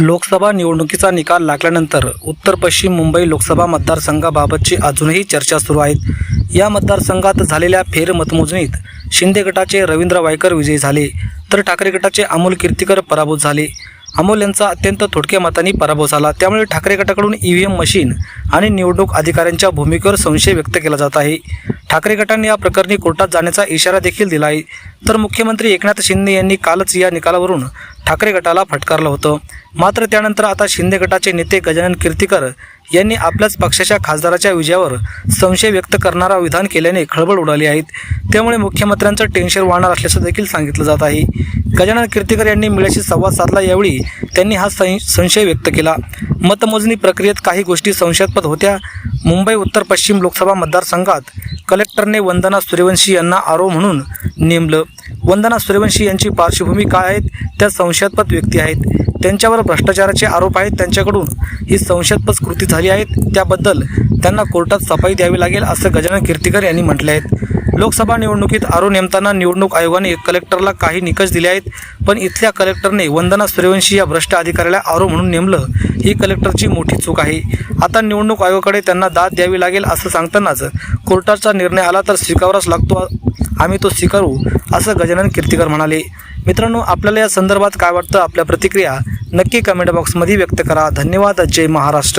लोकसभा निवडणुकीचा निकाल लागल्यानंतर उत्तर पश्चिम मुंबई लोकसभा मतदारसंघाबाबतची अजूनही चर्चा सुरू आहेत. या मतदारसंघात झालेल्या फेर मतमोजणीत शिंदे गटाचे रवींद्र वायकर विजयी झाले तर ठाकरे गटाचे अमोल कीर्तीकर पराभूत झाले. अमोल यांचा अत्यंत थोडक्या मतांनी पराभव झाला त्यामुळे ठाकरे गटाकडून ईव्हीएम मशीन आणि निवडणूक अधिकाऱ्यांच्या भूमिकेवर संशय व्यक्त केला जात आहे. ठाकरे गटाने या प्रकरणी कोर्टात जाण्याचा इशारा देखील दिला आहे. तर मुख्यमंत्री एकनाथ शिंदे यांनी कालच या निकालावरून ठाकरे गटाला फटकारलं होतं. मात्र त्यानंतर आता शिंदे गटाचे नेते गजानन कीर्तीकर यांनी आपल्याच पक्षाच्या खासदाराच्या विजयावर संशय व्यक्त करणारा विधान केल्याने खळबळ उडाली आहेत त्यामुळे मुख्यमंत्र्यांचं टेन्शन वाढणार असल्याचं देखील सांगितलं जात आहे. गजानन कीर्तीकर यांनी मीडियाशी संवाद साधला यावेळी त्यांनी हा सं- संशय व्यक्त केला. मतमोजणी प्रक्रियेत काही गोष्टी संशयास्पद होत्या. मुंबई उत्तर पश्चिम लोकसभा मतदारसंघात कलेक्टरने वंदना सूर्यवंशी यांना आरो म्हणून नेमलं. वंदना सूर्यवंशी यांची पार्श्वभूमी काय आहेत त्या संशयास्पद व्यक्ती आहेत. त्यांच्यावर भ्रष्टाचाराचे आरोप आहेत. त्यांच्याकडून ही संशयास्पद कृती झाली आहेत त्याबद्दल त्यांना कोर्टात सफाई द्यावी लागेल असं गजानन कीर्तीकर यांनी म्हटले आहेत लोकसभा निवडणुकीत आरो नेमताना निवडणूक आयोगाने कलेक्टरला काही निकष दिले आहेत पण इथल्या कलेक्टरने वंदना सूर्यवंशी या भ्रष्ट अधिकाऱ्याला आरो म्हणून नेमलं. ही कलेक्टरची मोठी चूक आहे. आता निवडणूक आयोगाकडे त्यांना दाद द्यावी लागेल असं सांगतानाच कोर्टाचा निर्णय आला तर स्वीकारावाच लागतो. आम्ही तो स्वीकारू असं गजानन कीर्तिकर म्हणाले. मित्रांनो आपल्याला या संदर्भात काय वाटतं? आपल्या प्रतिक्रिया नक्की कमेंट बॉक्समध्ये व्यक्त करा. धन्यवाद. जय महाराष्ट्र.